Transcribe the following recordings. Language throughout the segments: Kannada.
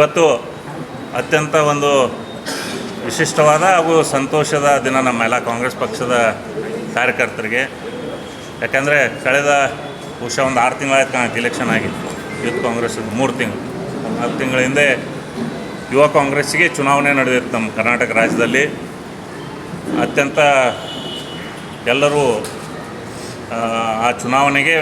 ಇವತ್ತು ಅತ್ಯಂತ ಒಂದು ವಿಶಿಷ್ಟವಾದ ಹಾಗೂ ಸಂತೋಷದ ದಿನ ನಮ್ಮ ಎಲ್ಲ ಕಾಂಗ್ರೆಸ್ ಪಕ್ಷದ ಕಾರ್ಯಕರ್ತರಿಗೆ. ಯಾಕಂದರೆ ಕಳೆದ ಬಹುಶಃ ಒಂದು ಆರು ತಿಂಗಳಾಯ್ತು ಕಾಣುತ್ತೆ ಇಲೆಕ್ಷನ್ ಆಗಿತ್ತು ಯೂತ್ ಕಾಂಗ್ರೆಸ್ ಮೂರು ತಿಂಗಳು. ಆರು ತಿಂಗಳ ಹಿಂದೆ ಯುವ ಕಾಂಗ್ರೆಸ್ಸಿಗೆ ಚುನಾವಣೆ ನಡೆದಿತ್ತು ನಮ್ಮ ಕರ್ನಾಟಕ ರಾಜ್ಯದಲ್ಲಿ. ಅತ್ಯಂತ ಎಲ್ಲರೂ ಆ, ಚುನಾವಣೆಗೆ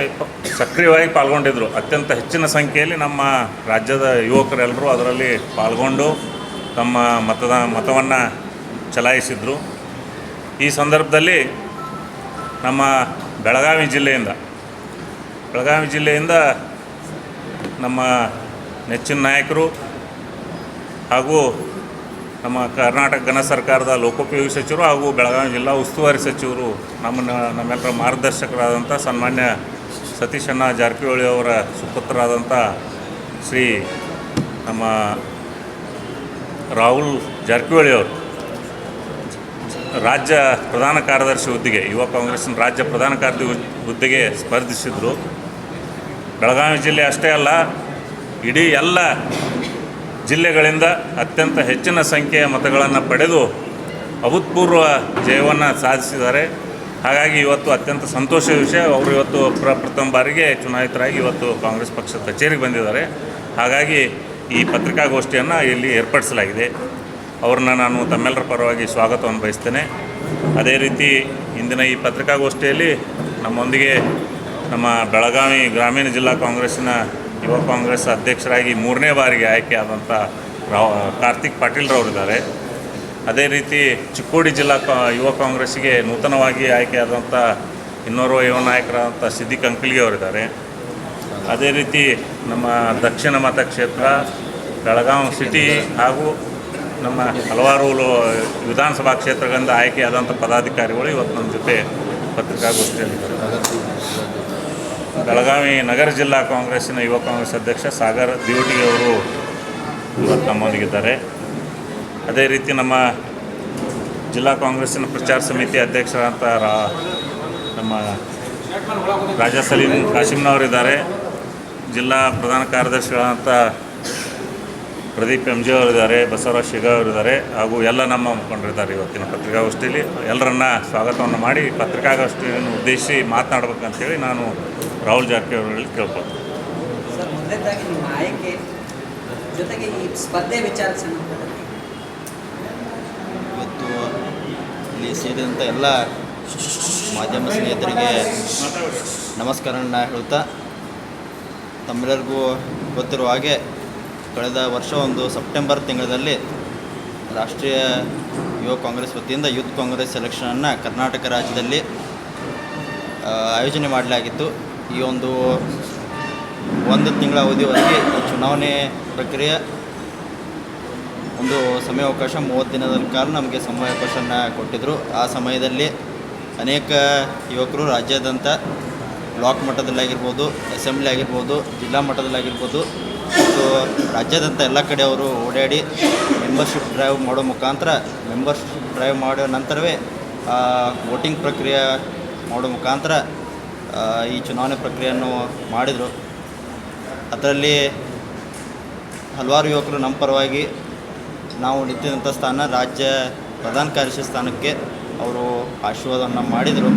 ಸಕ್ರಿಯವಾಗಿ ಪಾಲ್ಗೊಂಡಿದ್ದರು ಅತ್ಯಂತ ಹೆಚ್ಚಿನ ಸಂಖ್ಯೆಯಲ್ಲಿ ನಮ್ಮ ರಾಜ್ಯದ ಯುವಕರೆಲ್ಲರೂ ಅದರಲ್ಲಿ ಪಾಲ್ಗೊಂಡು ತಮ್ಮ ಮತದ ಮತವನ್ನು ಚಲಾಯಿಸಿದರು. ಈ ಸಂದರ್ಭದಲ್ಲಿ ನಮ್ಮ ಬೆಳಗಾವಿ ಜಿಲ್ಲೆಯಿಂದ ಬೆಳಗಾವಿ ಜಿಲ್ಲೆಯಿಂದ ನಮ್ಮ ನೆಚ್ಚಿನ ನಾಯಕರು ಹಾಗೂ ನಮ್ಮ ಕರ್ನಾಟಕ ಘನ ಸರ್ಕಾರದ ಲೋಕೋಪಯೋಗಿ ಸಚಿವರು ಹಾಗೂ ಬೆಳಗಾವಿ ಜಿಲ್ಲಾ ಉಸ್ತುವಾರಿ ಸಚಿವರು ನಮ್ಮನ್ನು ನಮ್ಮೆಲ್ಲರ ಮಾರ್ಗದರ್ಶಕರಾದಂಥ ಸನ್ಮಾನ್ಯ ಸತೀಶ್ ಅಣ್ಣ ಜಾರಕಿಹೊಳಿ ಅವರ ಸುಪುತ್ರರಾದಂಥ ಶ್ರೀ ನಮ್ಮ ರಾಹುಲ್ ಜಾರಕಿಹೊಳಿ ಅವರು. ರಾಜ್ಯ ಪ್ರಧಾನ ಕಾರ್ಯದರ್ಶಿ ಹುದ್ದೆಗೆ, ಯುವ ಕಾಂಗ್ರೆಸ್ನ ರಾಜ್ಯ ಪ್ರಧಾನ ಕಾರ್ಯದರ್ಶಿ ಹುದ್ದೆಗೆ ಸ್ಪರ್ಧಿಸಿದರು. ಬೆಳಗಾವಿ ಜಿಲ್ಲೆ ಅಷ್ಟೇ ಅಲ್ಲ, ಇಡೀ ಎಲ್ಲ ಜಿಲ್ಲೆಗಳಿಂದ ಅತ್ಯಂತ ಹೆಚ್ಚಿನ ಸಂಖ್ಯೆಯ ಮತಗಳನ್ನು ಪಡೆದು ಅಭೂತಪೂರ್ವ ಜಯವನ್ನು ಸಾಧಿಸಿದ್ದಾರೆ. ಹಾಗಾಗಿ ಇವತ್ತು ಅತ್ಯಂತ ಸಂತೋಷದ ವಿಷಯ. ಅವರು ಇವತ್ತು ಪ್ರಪ್ರಥಮ ಬಾರಿಗೆ ಚುನಾಯಿತರಾಗಿ ಇವತ್ತು ಕಾಂಗ್ರೆಸ್ ಪಕ್ಷದ ಕಚೇರಿಗೆ ಬಂದಿದ್ದಾರೆ. ಹಾಗಾಗಿ ಈ ಪತ್ರಿಕಾಗೋಷ್ಠಿಯನ್ನು ಇಲ್ಲಿ ಏರ್ಪಡಿಸಲಾಗಿದೆ. ಅವ್ರನ್ನ ನಾನು ತಮ್ಮೆಲ್ಲರ ಪರವಾಗಿ ಸ್ವಾಗತವನ್ನು ಬಯಸ್ತೇನೆ. ಅದೇ ರೀತಿ ಇಂದಿನ ಈ ಪತ್ರಿಕಾಗೋಷ್ಠಿಯಲ್ಲಿ ನಮ್ಮೊಂದಿಗೆ ನಮ್ಮ ಬೆಳಗಾವಿ ಗ್ರಾಮೀಣ ಜಿಲ್ಲಾ ಕಾಂಗ್ರೆಸ್ಸಿನ ಯುವ ಕಾಂಗ್ರೆಸ್ ಅಧ್ಯಕ್ಷರಾಗಿ ಮೂರನೇ ಬಾರಿಗೆ ಆಯ್ಕೆಯಾದಂಥ ರಾವ್, ಕಾರ್ತಿಕ್ ಪಾಟೀಲ್ರವರಿದ್ದಾರೆ ಅದೇ ರೀತಿ ಚಿಕ್ಕೋಡಿ ಜಿಲ್ಲಾ ಕಾ, ಯುವ ಕಾಂಗ್ರೆಸ್ಸಿಗೆ ನೂತನವಾಗಿ ಆಯ್ಕೆಯಾದಂಥ ಇನ್ನೋರ್ವ ಯುವ ನಾಯಕರಾದಂಥ ಸಿದ್ದಿಕ್ ಅಂಕಲ್ಗಿ ಅವರಿದ್ದಾರೆ. ಅದೇ ರೀತಿ ನಮ್ಮ ದಕ್ಷಿಣ ಮತಕ್ಷೇತ್ರ ಬೆಳಗಾವಿ ಸಿಟಿ ಹಾಗೂ ನಮ್ಮ ಹಲವಾರು ವಿಧಾನಸಭಾ ಕ್ಷೇತ್ರಗಳಿಂದ ಆಯ್ಕೆಯಾದಂಥ ಪದಾಧಿಕಾರಿಗಳು ಇವತ್ತು ನಮ್ಮ ಜೊತೆ ಪತ್ರಿಕಾಗೋಷ್ಠಿಯಲ್ಲಿದ್ದಾರೆ. ಬೆಳಗಾವಿ ನಗರ ಜಿಲ್ಲಾ ಕಾಂಗ್ರೆಸ್ಸಿನ ಯುವ ಕಾಂಗ್ರೆಸ್ ಅಧ್ಯಕ್ಷ ಸಾಗರ್ ಅವರು ಇವತ್ತು ನಮ್ಮೊಂದಿಗಿದ್ದಾರೆ ಅದೇ ರೀತಿ ನಮ್ಮ ಜಿಲ್ಲಾ ಕಾಂಗ್ರೆಸ್ಸಿನ ಪ್ರಚಾರ ಸಮಿತಿ ಅಧ್ಯಕ್ಷರಾದಂಥ ರಾ ನಮ್ಮ ರಾಜಾ ಸಲೀಂ ಕಾಶಿಮ್ನವರಿದ್ದಾರೆ ಜಿಲ್ಲಾ ಪ್ರಧಾನ ಕಾರ್ಯದರ್ಶಿಗಳಾದಂಥ ಪ್ರದೀಪ್ ಎಂ ಜಿ ಅವರಿದ್ದಾರೆ ಬಸವರಾಜ್ ಶಿಗಾ ಅವರಿದ್ದಾರೆ ಹಾಗೂ ಎಲ್ಲ ನಮ್ಮ ಮುಖಂಡರಿದ್ದಾರೆ ಇವತ್ತಿನ ಪತ್ರಿಕಾಗೋಷ್ಠಿಯಲ್ಲಿ. ಎಲ್ಲರನ್ನ ಸ್ವಾಗತವನ್ನು ಮಾಡಿ ಪತ್ರಿಕಾಗೋಷ್ಠಿಯನ್ನು ಉದ್ದೇಶಿಸಿ ಮಾತನಾಡಬೇಕಂತೇಳಿ ನಾನು ರಾಹುಲ್ ಜಾರಕಿಹೊಳಿ ಕೇಳ್ಬೋದು. ಸರ್ ಮೊದಲನೇದಾಗಿ ನಿಮ್ಮ ಆಯ್ಕೆ ಜೊತೆಗೆ ಈ ಸ್ಪರ್ಧೆ ವಿಚಾರಕ್ಕೆ ಸಂಬಂಧಪಟ್ಟಂತೆ ಇವತ್ತು ಇಲ್ಲಿ ಸೇರಿದಂಥ ಎಲ್ಲ ಮಾಧ್ಯಮ ಸ್ನೇಹಿತರಿಗೆ ನಮಸ್ಕಾರನ ಹೇಳುತ್ತಾ ತಮ್ಮೆಲ್ಲರಿಗೂ ಗೊತ್ತಿರುವ ಹಾಗೆ ಕಳೆದ ವರ್ಷ ಒಂದು ಸೆಪ್ಟೆಂಬರ್ ತಿಂಗಳಲ್ಲಿ ರಾಷ್ಟ್ರೀಯ ಯುವ ಕಾಂಗ್ರೆಸ್ ವತಿಯಿಂದ ಯೂತ್ ಕಾಂಗ್ರೆಸ್ ಸೆಲೆಕ್ಷನನ್ನು ಕರ್ನಾಟಕ ರಾಜ್ಯದಲ್ಲಿ ಆಯೋಜನೆ ಮಾಡಲಾಗಿತ್ತು. ಈ ಒಂದು ಒಂದು ತಿಂಗಳ ಅವಧಿಯವರೆಗೆ ಚುನಾವಣೆ ಪ್ರಕ್ರಿಯೆ ಒಂದು ಸಮಯಾವಕಾಶ ಮೂವತ್ತು ದಿನದ ಕಾಲ ನಮಗೆ ಸಮಯಾವಕಾಶನ ಕೊಟ್ಟಿದ್ದರು ಆ ಸಮಯದಲ್ಲಿ ಅನೇಕ ಯುವಕರು ರಾಜ್ಯಾದ್ಯಂತ ಬ್ಲಾಕ್ ಮಟ್ಟದಲ್ಲಾಗಿರ್ಬೋದು, ಅಸೆಂಬ್ಲಿ ಆಗಿರ್ಬೋದು, ಜಿಲ್ಲಾ ಮಟ್ಟದಲ್ಲಾಗಿರ್ಬೋದು ಮತ್ತು ರಾಜ್ಯಾದ್ಯಂತ ಎಲ್ಲ ಕಡೆ ಅವರು ಓಡಾಡಿ ಮೆಂಬರ್ಶಿಪ್ ಡ್ರೈವ್ ಮಾಡೋ ಮುಖಾಂತರ ಮೆಂಬರ್ಶಿಪ್ ಡ್ರೈವ್ ಮಾಡೋ ನಂತರವೇ ವೋಟಿಂಗ್ ಪ್ರಕ್ರಿಯೆ ಮಾಡೋ ಮುಖಾಂತರ ಈ ಚುನಾವಣೆ ಪ್ರಕ್ರಿಯೆಯನ್ನು ಮಾಡಿದರು. ಅದರಲ್ಲಿ ಹಲವಾರು ಯುವಕರು ನಮ್ಮ ಪರವಾಗಿ ನಾವು ನಿಂತಿದ್ದಂಥ ಸ್ಥಾನ ರಾಜ್ಯ ಪ್ರಧಾನ ಕಾರ್ಯದರ್ಶಿ ಸ್ಥಾನಕ್ಕೆ ಅವರು ಆಶೀರ್ವಾದವನ್ನು ಮಾಡಿದರು.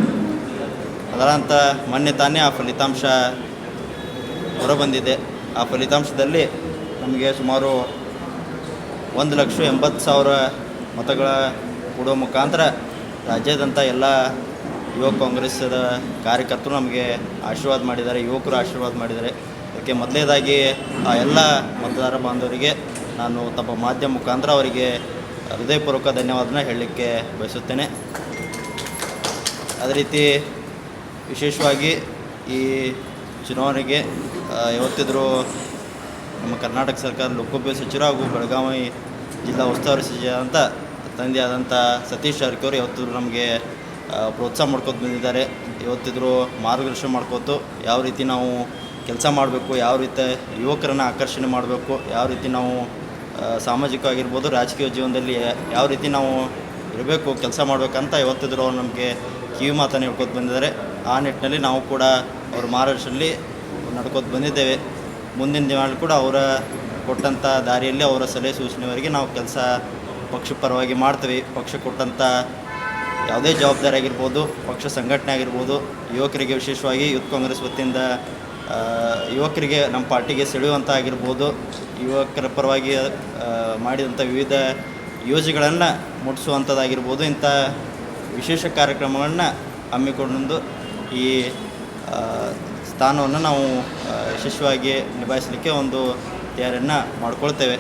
ಅದರಂತ ಮೊನ್ನೆ ತಾನೇ ಆ ಫಲಿತಾಂಶ ಹೊರಬಂದಿದೆ. ಆ ಫಲಿತಾಂಶದಲ್ಲಿ ನಮಗೆ ಸುಮಾರು ಒಂದು ಲಕ್ಷ ಎಂಬತ್ತು ಸಾವಿರ ಮತಗಳ ಕೊಡೋ ಮುಖಾಂತರ ರಾಜ್ಯಾದ್ಯಂತ ಎಲ್ಲ ಯುವ ಕಾಂಗ್ರೆಸ್ಸದ ಕಾರ್ಯಕರ್ತರು ನಮಗೆ ಆಶೀರ್ವಾದ ಮಾಡಿದ್ದಾರೆ, ಯುವಕರು ಆಶೀರ್ವಾದ ಮಾಡಿದ್ದಾರೆ. ಅದಕ್ಕೆ ಮೊದಲನೇದಾಗಿ ಆ ಎಲ್ಲ ಮತದಾರ ಬಾಂಧವರಿಗೆ ನಾನು ತಮ್ಮ ಮಾಧ್ಯಮ ಮುಖಾಂತರ ಅವರಿಗೆ ಹೃದಯಪೂರ್ವಕ ಧನ್ಯವಾದನ ಹೇಳಲಿಕ್ಕೆ ಬಯಸುತ್ತೇನೆ. ಅದೇ ರೀತಿ ವಿಶೇಷವಾಗಿ ಈ ಚುನಾವಣೆಗೆ ಯಾವತ್ತಿದ್ರು ನಮ್ಮ ಕರ್ನಾಟಕ ಸರ್ಕಾರ ಲೋಕೋಪಯೋಗಿ ಸಚಿವರು ಹಾಗೂ ಬೆಳಗಾವಿ ಜಿಲ್ಲಾ ಉಸ್ತುವಾರಿ ಸಚಿವರಾದಂಥ ಅಂತ ತಂದೆಯಾದಂಥ ಸತೀಶ್ ಜಾರಕಿಹೊಳಿ ಯಾವತ್ತಿದ್ರು ನಮಗೆ ಪ್ರೋತ್ಸಾಹ ಮಾಡ್ಕೊತ ಬಂದಿದ್ದಾರೆ. ಇವತ್ತಿದ್ರು ಮಾರ್ಗದರ್ಶನ ಮಾಡ್ಕೋತು ಯಾವ ರೀತಿ ನಾವು ಕೆಲಸ ಮಾಡಬೇಕು, ಯಾವ ರೀತಿ ಯುವಕರನ್ನು ಆಕರ್ಷಣೆ ಮಾಡಬೇಕು, ಯಾವ ರೀತಿ ನಾವು ಸಾಮಾಜಿಕವಾಗಿರ್ಬೋದು, ರಾಜಕೀಯ ಜೀವನದಲ್ಲಿ ಯಾವ ರೀತಿ ನಾವು ಇರಬೇಕು, ಕೆಲಸ ಮಾಡಬೇಕಂತ ಇವತ್ತಿದ್ರು ಅವ್ರು ನಮಗೆ ಕಿವಿ ಮಾತನ್ನು ಹೇಳ್ಕೊತ ಬಂದಿದ್ದಾರೆ. ಆ ನಿಟ್ಟಿನಲ್ಲಿ ನಾವು ಕೂಡ ಅವ್ರ ಮಾರ್ಗದರ್ಶನಲ್ಲಿ ನಡ್ಕೋತ ಬಂದಿದ್ದೇವೆ. ಮುಂದಿನ ದಿನಗಳಲ್ಲಿ ಕೂಡ ಅವರ ಕೊಟ್ಟಂಥ ದಾರಿಯಲ್ಲಿ ಅವರ ಸಲಹೆ ಸೂಚನೆವರೆಗೆ ನಾವು ಕೆಲಸ ಪಕ್ಷ ಪರವಾಗಿ ಮಾಡ್ತೀವಿ. ಪಕ್ಷ ಕೊಟ್ಟಂಥ ಯಾವುದೇ ಜವಾಬ್ದಾರಿ ಆಗಿರ್ಬೋದು, ಪಕ್ಷ ಸಂಘಟನೆ ಆಗಿರ್ಬೋದು, ಯುವಕರಿಗೆ ವಿಶೇಷವಾಗಿ ಯೂತ್ ಕಾಂಗ್ರೆಸ್ ವತಿಯಿಂದ ಯುವಕರಿಗೆ ನಮ್ಮ ಪಾರ್ಟಿಗೆ ಸೆಳೆಯುವಂಥ ಆಗಿರ್ಬೋದು, ಯುವಕರ ಪರವಾಗಿ ಮಾಡಿದಂಥ ವಿವಿಧ ಯೋಜನೆಗಳನ್ನು ಮುಟ್ಟಿಸುವಂಥದ್ದಾಗಿರ್ಬೋದು ಇಂಥ ವಿಶೇಷ ಕಾರ್ಯಕ್ರಮಗಳನ್ನು ಹಮ್ಮಿಕೊಂಡು ಈ ಸ್ಥಾನವನ್ನು ನಾವು ಯಶಸ್ವಿಯಾಗಿ ನಿಭಾಯಿಸಲಿಕ್ಕೆ ಒಂದು ತಯಾರಿಯನ್ನು ಮಾಡಿಕೊಳ್ತೇವೆ.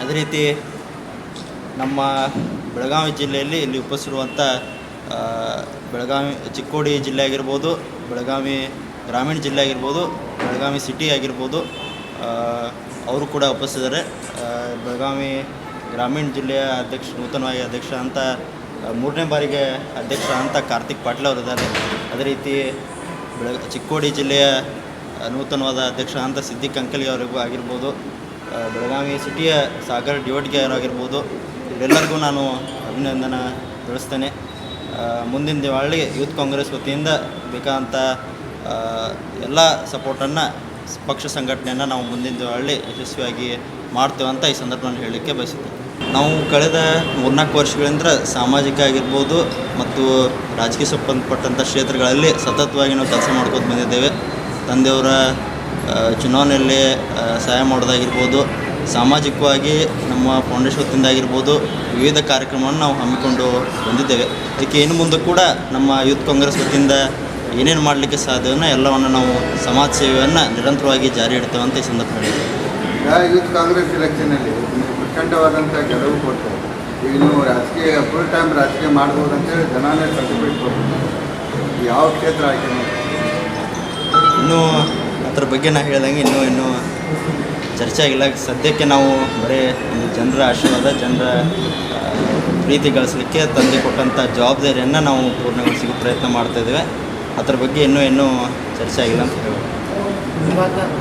ಅದೇ ರೀತಿ ನಮ್ಮ ಬೆಳಗಾವಿ ಜಿಲ್ಲೆಯಲ್ಲಿ ಇಲ್ಲಿ ಉಪಸಿರುವಂಥ ಬೆಳಗಾವಿ ಚಿಕ್ಕೋಡಿ ಜಿಲ್ಲೆ ಆಗಿರ್ಬೋದು, ಬೆಳಗಾವಿ ಗ್ರಾಮೀಣ ಜಿಲ್ಲೆ ಆಗಿರ್ಬೋದು, ಬೆಳಗಾವಿ ಸಿಟಿ ಆಗಿರ್ಬೋದು ಅವರು ಕೂಡ ಒಪ್ಪಿಸಿದ್ದಾರೆ ಬೆಳಗಾವಿ ಗ್ರಾಮೀಣ ಜಿಲ್ಲೆಯ ಅಧ್ಯಕ್ಷ, ನೂತನವಾಗಿ ಅಧ್ಯಕ್ಷ ಅಂತ ಮೂರನೇ ಬಾರಿಗೆ ಅಧ್ಯಕ್ಷ ಅಂತ ಕಾರ್ತಿಕ್ ಪಾಟೀಲ್ ಅವರು ಇದ್ದಾರೆ. ಅದೇ ರೀತಿ ಬೆಳಗ ಚಿಕ್ಕೋಡಿ ಜಿಲ್ಲೆಯ ನೂತನವಾದ ಅಧ್ಯಕ್ಷ ಅಂತ ಸಿದ್ದಿಕ್ ಅಂಕಲ್ಗೆ ಅವರಿಗೂ ಆಗಿರ್ಬೋದು ಬೆಳಗಾವಿ ಸಿಟಿಯ ಸಾಗರ್ ಡಿವಟ್ಗೆ ಅವರಾಗಿರ್ಬೋದು ಇವರೆಲ್ಲರಿಗೂ ನಾನು ಅಭಿನಂದನೆ ತಿಳಿಸ್ತೇನೆ. ಮುಂದಿನ ದಿವಾಳಿ ಯೂತ್ ಕಾಂಗ್ರೆಸ್ ವತಿಯಿಂದ ಬೇಕಾದಂಥ ಎಲ್ಲ ಸಪೋರ್ಟನ್ನು ಪಕ್ಷ ಸಂಘಟನೆಯನ್ನು ನಾವು ಮುಂದಿನ ದಿವಾಳಿ ಯಶಸ್ವಿಯಾಗಿ ಮಾಡ್ತೇವೆ ಅಂತ ಈ ಸಂದರ್ಭದಲ್ಲಿ ಹೇಳಲಿಕ್ಕೆ ಬಯಸುತ್ತೇನೆ. ನಾವು ಕಳೆದ ಮೂರ್ನಾಲ್ಕು ವರ್ಷಗಳಿಂದ ಸಾಮಾಜಿಕ ಆಗಿರ್ಬೋದು ಮತ್ತು ರಾಜಕೀಯ ಸಂಬಂಧಪಟ್ಟಂಥ ಕ್ಷೇತ್ರಗಳಲ್ಲಿ ಸತತವಾಗಿ ನಾವು ಕೆಲಸ ಮಾಡ್ಕೊಂಡು ಬಂದಿದ್ದೇವೆ. ತಂದೆಯವರ ಚುನಾವಣೆಯಲ್ಲಿ ಸಹಾಯ ಮಾಡೋದಾಗಿರ್ಬೋದು ಸಾಮಾಜಿಕವಾಗಿ ನಮ್ಮ ಫೌಂಡೇಶನ್ ವತಿಯಿಂದ ಆಗಿರ್ಬೋದು ವಿವಿಧ ಕಾರ್ಯಕ್ರಮವನ್ನು ನಾವು ಹಮ್ಮಿಕೊಂಡು ಬಂದಿದ್ದೇವೆ. ಅದಕ್ಕೆ ಇನ್ನು ಮುಂದೆ ಕೂಡ ನಮ್ಮ ಯೂತ್ ಕಾಂಗ್ರೆಸ್ ವತಿಯಿಂದ ಏನೇನು ಮಾಡಲಿಕ್ಕೆ ಸಾಧ್ಯವನ್ನ ಎಲ್ಲವನ್ನು ನಾವು ಸಮಾಜ ಸೇವೆಯನ್ನು ನಿರಂತರವಾಗಿ ಜಾರಿ ಇಡ್ತೇವೆ ಅಂತ ಈ ಸಂದರ್ಭದಲ್ಲಿ. ಯೂತ್ ಕಾಂಗ್ರೆಸ್ ಎಲೆಕ್ಷನಲ್ಲಿ ಪ್ರಚಂಡವಾದಂಥ ಗೆಲುವು ಕೊಡ್ತಾರೆ ಈಗ ನೀವು ರಾಜಕೀಯ ಫುಲ್ ಟೈಮ್ ರಾಜಕೀಯ ಮಾಡ್ಬೋದು ಅಂತೇಳಿ ಜನಾನೇ ಸರ್ಟಿಫಿಕೇಟ್ ಕೊಡ್ತಾರೆ ಯಾವ ಕ್ಷೇತ್ರ ಆಯ್ಕೆ ಇನ್ನೂ ಅದ್ರ ಬಗ್ಗೆ ನಾ ಹೇಳ್ದಂಗೆ ಇನ್ನೂ ಇನ್ನೂ ಚರ್ಚೆ ಆಗಿಲ್ಲ ಸದ್ಯಕ್ಕೆ ನಾವು ಬರೀ ಒಂದು ಜನರ ಆಶೀರ್ವಾದ, ಜನರ ಪ್ರೀತಿ ಗಳಿಸಲಿಕ್ಕೆ ತಂದೆ ಕೊಟ್ಟಂಥ ಜವಾಬ್ದಾರಿಯನ್ನು ನಾವು ಪೂರ್ಣಗೊಳಿಸಲಿಕ್ಕೆ ಪ್ರಯತ್ನ ಮಾಡ್ತಾ ಇದ್ದೇವೆ. ಅದ್ರ ಬಗ್ಗೆ ಇನ್ನೂ ಇನ್ನೂ ಚರ್ಚೆ ಆಗಿಲ್ಲ ಅಂತ ಹೇಳ್ಬೋದು.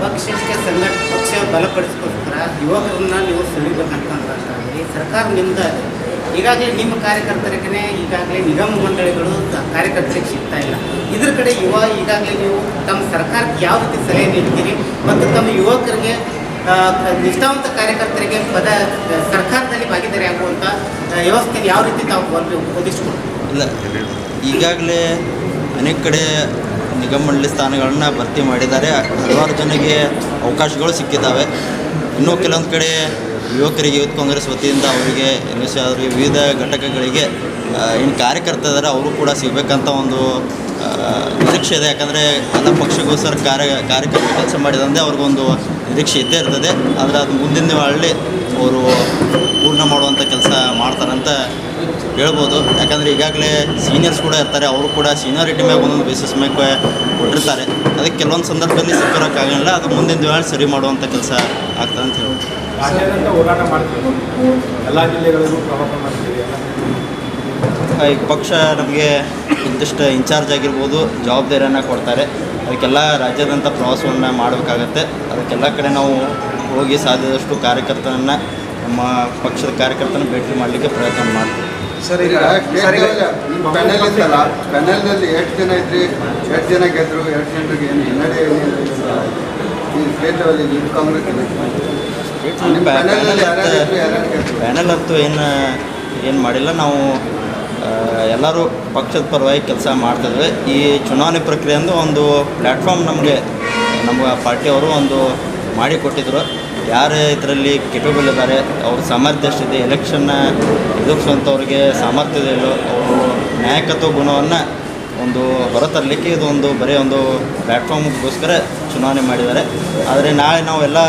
ಪಕ್ಷಕ್ಕೆ ಸಂಘಟ ಪಕ್ಷ ಬಲಪಡಿಸ್ಕೋಸ್ಕರ ಯುವಕರನ್ನ ನೀವು ಸೆಳಿಬೇಕಂತಂದ್ರೆ ಸರ್ಕಾರ ನಿಮ್ದು ಈಗಾಗಲೇ ನಿಮ್ಮ ಕಾರ್ಯಕರ್ತರಿಗೆ ಈಗಾಗಲೇ ನಿಗಮ ಮಂಡಳಿಗಳು ಕಾರ್ಯಕರ್ತರಿಗೆ ಸಿಗ್ತಾ ಇಲ್ಲ. ಇದ್ರ ಕಡೆ ಯುವ, ಈಗಾಗಲೇ ನೀವು ತಮ್ಮ ಸರ್ಕಾರಕ್ಕೆ ಯಾವ ರೀತಿ ಸಲಹೆ ನೀಡ್ತೀರಿ ಮತ್ತು ತಮ್ಮ ಯುವಕರಿಗೆ ನಿಷ್ಠಾವಂತ ಕಾರ್ಯಕರ್ತರಿಗೆ ಪದ ಸರ್ಕಾರದಲ್ಲಿ ಭಾಗಿದಾರಿ ಆಗುವಂತ ಆ, ವ್ಯವಸ್ಥೆ ಯಾವ ರೀತಿ ತಾವು ಒದಗಿಸಿಕೊಡ್ತೀವಿ ಇಲ್ಲ. ಈಗಾಗಲೇ ಅನೇಕ ಕಡೆ ನಿಗಮ ಮಂಡಳಿ ಸ್ಥಾನಗಳನ್ನು ಭರ್ತಿ ಮಾಡಿದ್ದಾರೆ. ಹಲವಾರು ಜನರಿಗೆ ಅವಕಾಶಗಳು ಸಿಕ್ಕಿದ್ದಾವೆ. ಇನ್ನೂ ಕೆಲವೊಂದು ಕಡೆ ಯುವಕರಿಗೆ ಯೂತ್ ಕಾಂಗ್ರೆಸ್ ವತಿಯಿಂದ ಅವರಿಗೆ ಎನ್ ಎಸ್ ಅವರಿಗೆ ವಿವಿಧ ಘಟಕಗಳಿಗೆ ಏನು ಕಾರ್ಯಕರ್ತ ಇದ್ದಾರೆ ಅವರು ಕೂಡ ಸಿಗಬೇಕಂತ ಒಂದು ನಿರೀಕ್ಷೆ ಇದೆ. ಯಾಕಂದರೆ ಎಲ್ಲ ಪಕ್ಷಗೋಸ್ಕರ ಕಾರ್ಯ ಕಾರ್ಯಕರ್ತ ಕೆಲಸ ಮಾಡಿದಂತೆ ಅವ್ರಿಗೊಂದು ನಿರೀಕ್ಷೆ ಇದ್ದೇ ಇರ್ತದೆ ಆದರೆ ಅದು ಮುಂದಿನ ದಿನಗಳಲ್ಲಿ ಅವರು ಪೂರ್ಣ ಮಾಡುವಂಥ ಕೆಲಸ ಮಾಡ್ತಾರಂತ ಹೇಳ್ಬೋದು. ಯಾಕಂದರೆ ಈಗಾಗಲೇ ಸೀನಿಯರ್ಸ್ ಕೂಡ ಇರ್ತಾರೆ ಅವರು ಕೂಡ ಸೀನಿಯಾರಿಟಿ ಮ್ಯಾಗ ಒಂದೊಂದು ಬೇಸಿಸ್ ಮ್ಯಾಗ ಕೊಟ್ಟಿರ್ತಾರೆ. ಅದಕ್ಕೆ ಕೆಲವೊಂದು ಸಂದರ್ಭದಲ್ಲಿ ಸಿಕ್ಕಿರೋಕ್ಕಾಗಲ್ಲ ಅದು ಮುಂದಿನ ದಿನ ಸರಿ ಮಾಡುವಂಥ ಕೆಲಸ ಆಗ್ತದೆ ಅಂತ ಹೇಳ್ಬೋದು. ರಾಜ್ಯಾದ್ಯಂತ ಹೋರಾಟ ಮಾಡ್ತೀವಿ ಎಲ್ಲ ಜಿಲ್ಲೆಗಳಿಗೂ ಪ್ರವಾಸ ಮಾಡ್ತೀವಿ ಎಲ್ಲ ಈಗ ಪಕ್ಷ ನಮಗೆ ಇಂತಿಷ್ಟು ಇನ್ಚಾರ್ಜ್ ಆಗಿರ್ಬೋದು ಜವಾಬ್ದಾರಿಯನ್ನು ಕೊಡ್ತಾರೆ. ಅದಕ್ಕೆಲ್ಲ ರಾಜ್ಯಾದ್ಯಂತ ಪ್ರವಾಸವನ್ನು ಮಾಡಬೇಕಾಗತ್ತೆ. ಅದಕ್ಕೆಲ್ಲ ಕಡೆ ನಾವು ಹೋಗಿ ಸಾಧ್ಯದಷ್ಟು ಕಾರ್ಯಕರ್ತರನ್ನು ನಮ್ಮ ಪಕ್ಷದ ಕಾರ್ಯಕರ್ತನ ಭೇಟಿ ಮಾಡಲಿಕ್ಕೆ ಪ್ರಯತ್ನ ಮಾಡ್ತೀವಿ. ಸರ್ ಈಗ ಪ್ಯಾನೆಲ್ ಇತ್ತಲ್ಲ ಪ್ಯಾನೆಲ್ನಲ್ಲಿ ಎಷ್ಟು ಜನ ಇದ್ರಿ? ಎಷ್ಟು ಜನ ಗೆದ್ರು? ಎಷ್ಟು ಜನರಿಗೆ ಏನು ಹಿನ್ನಡೆ ಈ ಸ್ಟೇಟ್ ಕಾಂಗ್ರೆಸ್ ಪ್ಯಾನೆಲ್ ಅಂತೂ ಏನು ಏನು ಮಾಡಿಲ್ಲ. ನಾವು ಎಲ್ಲರೂ ಪಕ್ಷದ ಪರವಾಗಿ ಕೆಲಸ ಮಾಡ್ತಿದ್ವಿ. ಈ ಚುನಾವಣೆ ಪ್ರಕ್ರಿಯೆ ಅಂದು ಒಂದು ಪ್ಲ್ಯಾಟ್ಫಾರ್ಮ್ ನಮಗೆ, ನಮ್ಮ ಪಾರ್ಟಿಯವರು ಒಂದು ಮಾಡಿಕೊಟ್ಟಿದ್ರು. ಯಾರು ಇದರಲ್ಲಿ ಕೆಪಬಲ್ ಇದ್ದಾರೆ, ಅವ್ರ ಸಾಮರ್ಥ್ಯ ಎಷ್ಟಿದೆ ಎಲೆಕ್ಷನ್ನ ಎದುರಿಸುವಂಥವ್ರಿಗೆ ಸಾಮರ್ಥ್ಯ ಇದೆಯೋ ಅವರು ನಾಯಕತ್ವ ಗುಣವನ್ನು ಒಂದು ಹೊರತರಲಿಕ್ಕೆ ಇದು ಒಂದು ಬರೀ ಒಂದು ಪ್ಲ್ಯಾಟ್ಫಾರ್ಮ್ಗೋಸ್ಕರ ಚುನಾವಣೆ ಮಾಡಿದ್ದಾರೆ. ಆದರೆ ನಾಳೆ ನಾವೆಲ್ಲ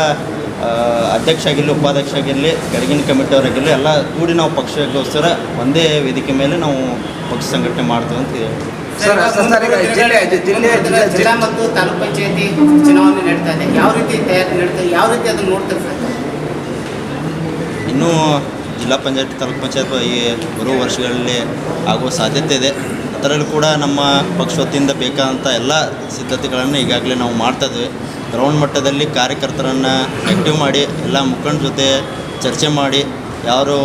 ಅಧ್ಯಕ್ಷ ಆಗಿರಲಿ ಉಪಾಧ್ಯಕ್ಷ ಆಗಿರಲಿ ಕೆಳಗಿನ ಕಮಿಟಿಯವರಾಗಿರಲಿ ಎಲ್ಲ ಕೂಡಿ ನಾವು ಪಕ್ಷಕ್ಕೋಸ್ಕರ ಒಂದೇ ವೇದಿಕೆ ಮೇಲೆ ನಾವು ಪಕ್ಷ ಸಂಘಟನೆ ಮಾಡ್ತೇವೆ ಅಂತ ಹೇಳಿ. ಸರ್, ಜಿಲ್ಲೆ- ಜಿಲ್ಲೆ- ಜಿಲ್ಲೆ- ಜಿಲ್ಲಾ ಮತ್ತು ತಾಲೂಕು ಪಂಚಾಯತಿ ಚುನಾವಣೆ ನಡೀತಾ ಇದೆ. ಯಾವ ರೀತಿ ತಯಾರಿ ನಡೀತಾ ಯಾವ ರೀತಿ ಅದನ್ನು ನೋಡ್ತಾರೆ ಸರ್ ಇನ್ನೂ ಜಿಲ್ಲಾ ಪಂಚಾಯತ್ ತಾಲೂಕು ಪಂಚಾಯತ್ ಈ ಬರುವ ವರ್ಷಗಳಲ್ಲಿ ಆಗುವ ಸಾಧ್ಯತೆ ಇದೆ. ಅದರಲ್ಲೂ ಕೂಡ ನಮ್ಮ ಪಕ್ಷ ವತಿಯಿಂದ ಬೇಕಾದಂಥ ಎಲ್ಲ ಸಿದ್ಧತೆಗಳನ್ನು ಈಗಾಗಲೇ ನಾವು ಮಾಡ್ತಾ ಇದ್ವಿ. ಗ್ರೌಂಡ್ ಮಟ್ಟದಲ್ಲಿ ಕಾರ್ಯಕರ್ತರನ್ನು ಆ್ಯಕ್ಟಿವ್ ಮಾಡಿ ಎಲ್ಲ ಮುಖಂಡ ಜೊತೆ ಚರ್ಚೆ ಮಾಡಿ ಯಾರು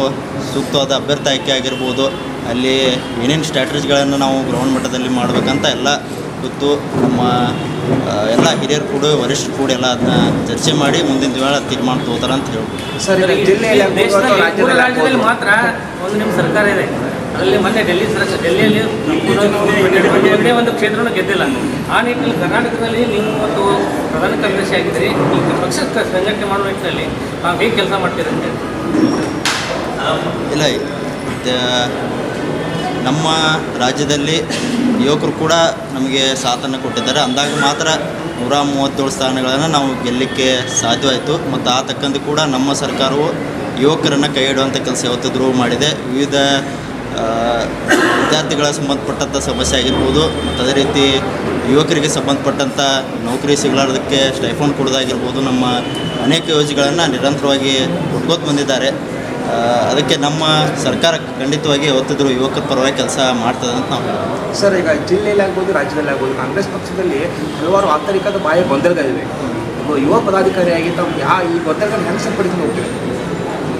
ಸೂಕ್ತವಾದ ಅಭ್ಯರ್ಥಿ ಆಯ್ಕೆ ಆಗಿರ್ಬೋದು ಅಲ್ಲಿ ಏನೇನು ಸ್ಟ್ರಾಟಜಿಗಳನ್ನು ನಾವು ಗ್ರೌಂಡ್ ಮಟ್ಟದಲ್ಲಿ ಮಾಡಬೇಕಂತ ಎಲ್ಲ ಗೊತ್ತು. ನಮ್ಮ ಎಲ್ಲ ಹಿರಿಯರು ಕೂಡ ವರಿಷ್ಠರು ಕೂಡ ಎಲ್ಲ ಅದನ್ನ ಚರ್ಚೆ ಮಾಡಿ ಮುಂದಿನ ದಿನ ತೀರ್ಮಾನ ತಗೋತಾರೆ ಅಂತ ಹೇಳ್ಬೋದು. ಮಾತ್ರ ಒಂದು ನಿಮ್ಮ ಸರ್ಕಾರ ಇದೆ. ಅದರಲ್ಲಿ ಮೊನ್ನೆ ಡೆಲ್ಲಿ ಡೆಲ್ಲಿಯಲ್ಲಿ ಒಂದೇ ಒಂದು ಕ್ಷೇತ್ರನೂ ಗೆದ್ದಿಲ್ಲ. ಆ ನಿಟ್ಟಿನಲ್ಲಿ ಕರ್ನಾಟಕದಲ್ಲಿ ನೀವು ಮತ್ತು ಪ್ರಧಾನ ಕಾರ್ಯದರ್ಶಿ ಆಗಿದ್ದೀರಿ. ಈ ಪಕ್ಷ ಸಂಘಟನೆ ಮಾಡುವ ನಿಟ್ಟಿನಲ್ಲಿ ನಾವು ಹೇಗೆ ಕೆಲಸ ಮಾಡ್ತೀರಂತೆ ಇಲ್ಲ ನಮ್ಮ ರಾಜ್ಯದಲ್ಲಿ ಯುವಕರು ಕೂಡ ನಮಗೆ ಸಾಥನ್ನು ಕೊಟ್ಟಿದ್ದಾರೆ. ಅಂದಾಗ ಮಾತ್ರ ನೂರ ಮೂವತ್ತೇಳು ಸ್ಥಾನಗಳನ್ನು ನಾವು ಗೆಲ್ಲಲಿಕ್ಕೆ ಸಾಧ್ಯವಾಯಿತು. ಮತ್ತು ಆ ತಕ್ಕಂತೆ ಕೂಡ ನಮ್ಮ ಸರ್ಕಾರವು ಯುವಕರನ್ನು ಕೈ ಇಡುವಂಥ ಕೆಲಸ ಯಾವತ್ತಿದ್ರೂ ಮಾಡಿದೆ. ವಿವಿಧ ವಿದ್ಯಾರ್ಥಿಗಳ ಸಂಬಂಧಪಟ್ಟಂಥ ಸಮಸ್ಯೆ ಆಗಿರ್ಬೋದು ಮತ್ತು ಅದೇ ರೀತಿ ಯುವಕರಿಗೆ ಸಂಬಂಧಪಟ್ಟಂಥ ನೌಕರಿ ಸಿಗಲಾರ್ದಕ್ಕೆ ಸ್ಟೈಫೋನ್ ಕೊಡೋದಾಗಿರ್ಬೋದು ನಮ್ಮ ಅನೇಕ ಯೋಜನೆಗಳನ್ನು ನಿರಂತರವಾಗಿ ಕೊಟ್ಕೋತ ಬಂದಿದ್ದಾರೆ. ಅದಕ್ಕೆ ನಮ್ಮ ಸರ್ಕಾರ ಖಂಡಿತವಾಗಿ ಯಾವತ್ತಿದ್ರೂ ಯುವಕರ ಪರವಾಗಿ ಕೆಲಸ ಮಾಡ್ತದೆ ಅಂತ ನಾವು ಸರ್ ಈಗ ಜಿಲ್ಲೆಯಲ್ಲಿ ಆಗ್ಬೋದು ರಾಜ್ಯದಲ್ಲಿ ಆಗ್ಬೋದು ಕಾಂಗ್ರೆಸ್ ಪಕ್ಷದಲ್ಲಿ ಹಲವಾರು ಆಂತರಿಕದ ಬಾಯ ಗೊಂದಲಗಳಿವೆ ಯುವ ಪದಾಧಿಕಾರಿಯಾಗಿ ತಮ್ಮ ಯಾ ಈ ಗೊಂದಲಗಳನ್ನು ಹೆಂಗೆ ಸರಿಪಡಿಸ್ಕೊಂಡು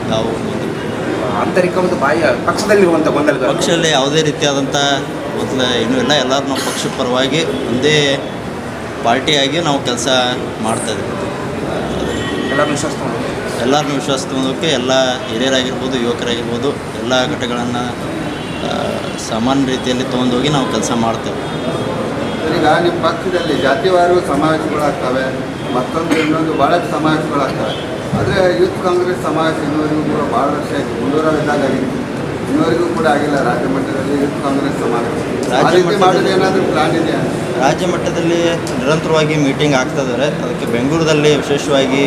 ನಾವು ಆಂತರಿಕ ಒಂದು ಪಕ್ಷದಲ್ಲಿ ಪಕ್ಷದಲ್ಲಿರುವಂಥ ಗೊಂದಲ ಪಕ್ಷದಲ್ಲಿ ಯಾವುದೇ ರೀತಿಯಾದಂಥ ಮೊದಲು ಏನೂ ಇಲ್ಲ ಎಲ್ಲರೂ ನಾವು ಪಕ್ಷದ ಪರವಾಗಿ ಒಂದೇ ಪಾರ್ಟಿಯಾಗಿ ನಾವು ಕೆಲಸ ಮಾಡ್ತಾ ಇದ್ದೀವಿ. ಎಲ್ಲರೂ ವಿಶ್ವಾಸ ತಗೊಂಡು? ಎಲ್ಲರನ್ನೂ ವಿಶ್ವಾಸ ತಗೊಳೋಕ್ಕೆ ಎಲ್ಲ ಹಿರಿಯರಾಗಿರ್ಬೋದು ಯುವಕರಾಗಿರ್ಬೋದು ಎಲ್ಲ ಘಟಕಗಳನ್ನು ಸಮಾನ ರೀತಿಯಲ್ಲಿ ತೊಗೊಂಡೋಗಿ ನಾವು ಕೆಲಸ ಮಾಡ್ತೇವೆ. ಈಗ ನಿಮ್ಮ ಪಕ್ಷದಲ್ಲಿ ಜಾತಿವಾರು ಸಮಾವೇಶಗಳಾಗ್ತವೆ ಮತ್ತೊಂದು ಇನ್ನೊಂದು ಭಾಳಷ್ಟು ಸಮಾವೇಶಗಳಾಗ್ತವೆ. ಆದರೆ ಯೂತ್ ಕಾಂಗ್ರೆಸ್ ಸಮಾವೇಶ ಇನ್ನುವರೆಗೂ ಕೂಡ ಭಾಳ ವರ್ಷ ಆಯಿತು ಮುನ್ನೂರವಿದ್ದಾಗ ಆಗಿತ್ತು ಇನ್ನುವರೆಗೂ ಕೂಡ ಆಗಿಲ್ಲ ರಾಜ್ಯ ಮಟ್ಟದಲ್ಲಿ ಯೂತ್ ಕಾಂಗ್ರೆಸ್ ಸಮಾವೇಶ ರಾಜ್ಯ ಮಟ್ಟದಲ್ಲಿ- ಮಾಡೋದು ಏನಾದರೂ ಪ್ಲಾನ್ ಇದೆಯಾ? ರಾಜ್ಯ ಮಟ್ಟದಲ್ಲಿ ನಿರಂತರವಾಗಿ ಮೀಟಿಂಗ್ ಆಗ್ತಾಯಿದ್ದಾರೆ ಅದಕ್ಕೆ ಬೆಂಗಳೂರಲ್ಲಿ ವಿಶೇಷವಾಗಿ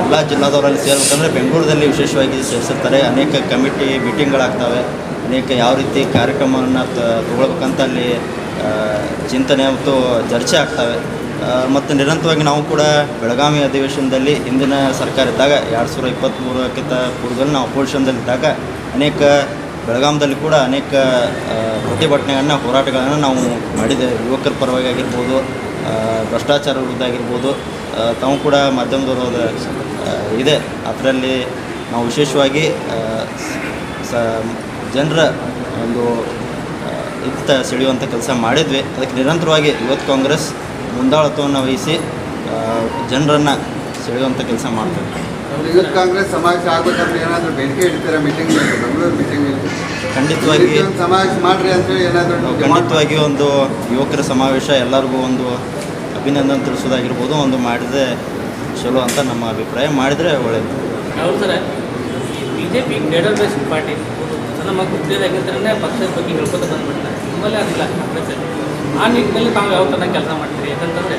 ಎಲ್ಲ ಜಿಲ್ಲಾದವರಲ್ಲಿ ಸೇರ್ಬೇಕಂದ್ರೆ ಬೆಂಗಳೂರಲ್ಲಿ ವಿಶೇಷವಾಗಿ ಸೇರಿಸಿರ್ತಾರೆ. ಅನೇಕ ಕಮಿಟಿ ಮೀಟಿಂಗ್ಗಳಾಗ್ತವೆ ಅನೇಕ ಯಾವ ರೀತಿ ಕಾರ್ಯಕ್ರಮವನ್ನು ತಗೊಳ್ಬೇಕಂತ ಅಲ್ಲಿ ಚಿಂತನೆ ಮತ್ತು ಚರ್ಚೆ ಆಗ್ತವೆ. ಮತ್ತು ನಿರಂತರವಾಗಿ ನಾವು ಕೂಡ ಬೆಳಗಾವಿ ಅಧಿವೇಶನದಲ್ಲಿ ಹಿಂದಿನ ಸರ್ಕಾರ ಇದ್ದಾಗ ಎರಡು ಸಾವಿರ ಇಪ್ಪತ್ತ್ಮೂರಕ್ಕಿಂತ ಪೂರ್ವದಲ್ಲಿ ನಾವು ಅಪೋಸಿಷನ್ದಲ್ಲಿದ್ದಾಗ ಅನೇಕ ಬೆಳಗಾಮದಲ್ಲಿ ಕೂಡ ಅನೇಕ ಪ್ರತಿಭಟನೆಗಳನ್ನು, ಹೋರಾಟಗಳನ್ನು ನಾವು ಮಾಡಿದ್ದೇವೆ ಯುವಕರ ಪರವಾಗಿ ಆಗಿರ್ಬೋದು ಭ್ರಷ್ಟಾಚಾರ ವಿರುದ್ಧ ಆಗಿರ್ಬೋದು ತಾವು ಕೂಡ ಮಾಧ್ಯಮದವರು ಇದೆ. ಅದರಲ್ಲಿ ನಾವು ವಿಶೇಷವಾಗಿ ಸ, ಜನರ ಒಂದು ಇತ್ತ ಸೆಳೆಯುವಂಥ ಕೆಲಸ ಮಾಡಿದ್ವಿ. ಅದಕ್ಕೆ ನಿರಂತರವಾಗಿ ಯುವತ್ ಕಾಂಗ್ರೆಸ್ ಮುಂದಾಳತ್ವವನ್ನು ವಹಿಸಿ ಜನರನ್ನು ಸೆಳೆಯುವಂಥ ಕೆಲಸ ಮಾಡ್ತಾರೆ. ಯೂತ್ ಕಾಂಗ್ರೆಸ್ ಸಮಾವೇಶ ಆಗ್ಬೇಕಂದ್ರೆ ಏನಾದರೂ ಬೇಡಿಕೆ ಇಡ್ತೀರಾ ಮೀಟಿಂಗ್ ಬೆಂಗಳೂರು ಮೀಟಿಂಗ್ ಖಂಡಿತವಾಗಿ ಸಮಾವೇಶ ಮಾಡ್ರಿ ಅಂತೇಳಿ ನಾವು ಏನಾದರೂ ಖಂಡಿತವಾಗಿ ಒಂದು ಯುವಕರ ಸಮಾವೇಶ ಎಲ್ಲರಿಗೂ ಒಂದು ಅಭಿನಂದನೆ ತಿಳಿಸೋದಾಗಿರ್ಬೋದು ಒಂದು ಮಾಡಿದ್ರೆ ಚಲೋ ಅಂತ ನಮ್ಮ ಅಭಿಪ್ರಾಯ. ಮಾಡಿದರೆ ಒಳ್ಳೆಯದು ಹೌದು sir B J P ladder base party ನಮ್ಮ ಹುದ್ದೆದಾಗಿದ್ದರೆ ಪಕ್ಷದ ಬಗ್ಗೆ ಹೇಳ್ಕೊತ ಬಂದ್ಬಿಡ್ತಾರೆ. ನಿಮ್ಮಲ್ಲಿ ಅದಿಲ್ಲ ಕಾಂಗ್ರೆಸ್ಸಲ್ಲಿ ಆ ನಿಟ್ಟಿನಲ್ಲಿ ತಾವು ಯಾವ ಥರ ಕೆಲಸ ಮಾಡ್ತೀರಿ? ಯಾಕಂತಂದರೆ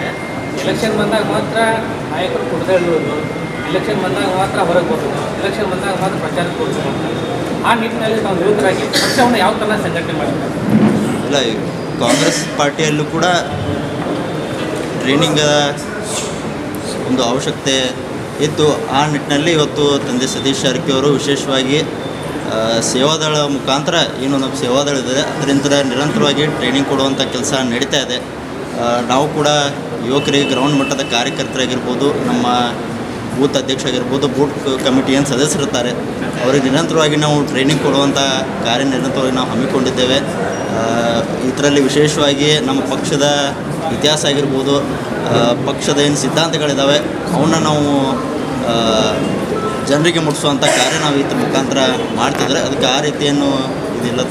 ಎಲೆಕ್ಷನ್ ಬಂದಾಗ ಮಾತ್ರ ನಾಯಕರು ಕೊಡದೇ ಇರೋದು ಎಲೆಕ್ಷನ್ ಬಂದಾಗ ಮಾತ್ರ ಹೊರಗೆ ಬರೋದು ಎಲೆಕ್ಷನ್ ಬಂದಾಗ ಮಾತ್ರ ಪ್ರಚಾರಕ್ಕೆ ಕೊಡೋದು ಆ ನಿಟ್ಟಿನಲ್ಲಿ ತಾವು ಯುವಕರಾಗಿ ಪಕ್ಷವನ್ನು ಯಾವ ಥರ ಸಂಘಟನೆ ಮಾಡ್ತಾರೆ? ಇಲ್ಲ ಕಾಂಗ್ರೆಸ್ ಪಾರ್ಟಿಯಲ್ಲೂ ಕೂಡ ಟ್ರೈನಿಂಗ್ ಒಂದು ಅವಶ್ಯಕತೆ ಇತ್ತು. ಆ ನಿಟ್ಟಿನಲ್ಲಿ ಇವತ್ತು ತಂದೆ ಸತೀಶ್ ಜಾರಕಿಹೊಳಿ ಅವರು ವಿಶೇಷವಾಗಿ ಸೇವಾದಳ ಮುಖಾಂತರ ಏನು ನಮ್ಮ ಸೇವಾದಳ ಇದೆ, ಅದರಿಂದ ನಿರಂತರವಾಗಿ ಟ್ರೈನಿಂಗ್ ಕೊಡುವಂಥ ಕೆಲಸ ನಡೀತಾ ಇದೆ. ನಾವು ಕೂಡ ಯುವಕರಿಗೆ ಗ್ರೌಂಡ್ ಮಟ್ಟದ ಕಾರ್ಯಕರ್ತರಾಗಿರ್ಬೋದು, ನಮ್ಮ ಬೂತ್ ಅಧ್ಯಕ್ಷ ಆಗಿರ್ಬೋದು ಬೂತ್ ಕಮಿಟಿ ಏನು ಸದಸ್ಯರಿರ್ತಾರೆ. ಅವ್ರಿಗೆ ನಿರಂತರವಾಗಿ ನಾವು ಟ್ರೈನಿಂಗ್ ಕೊಡುವಂಥ ಕಾರ್ಯ ನಿರಂತರವಾಗಿ ನಾವು ಹಮ್ಮಿಕೊಂಡಿದ್ದೇವೆ. ಇದರಲ್ಲಿ ವಿಶೇಷವಾಗಿ ನಮ್ಮ ಪಕ್ಷದ ಇತಿಹಾಸ ಆಗಿರ್ಬೋದು ಪಕ್ಷದ ಏನು ಸಿದ್ಧಾಂತಗಳಿದ್ದಾವೆ ಅವನ್ನ ನಾವು ಜನರಿಗೆ ಮುಟ್ಟಿಸುವಂಥ ಕಾರ್ಯ ನಾವು ಇದ್ರ ಮುಖಾಂತರ ಮಾಡ್ತಿದ್ರೆ ಅದಕ್ಕೆ ಆ ರೀತಿಯನ್ನು ಇದಿಲ್ಲ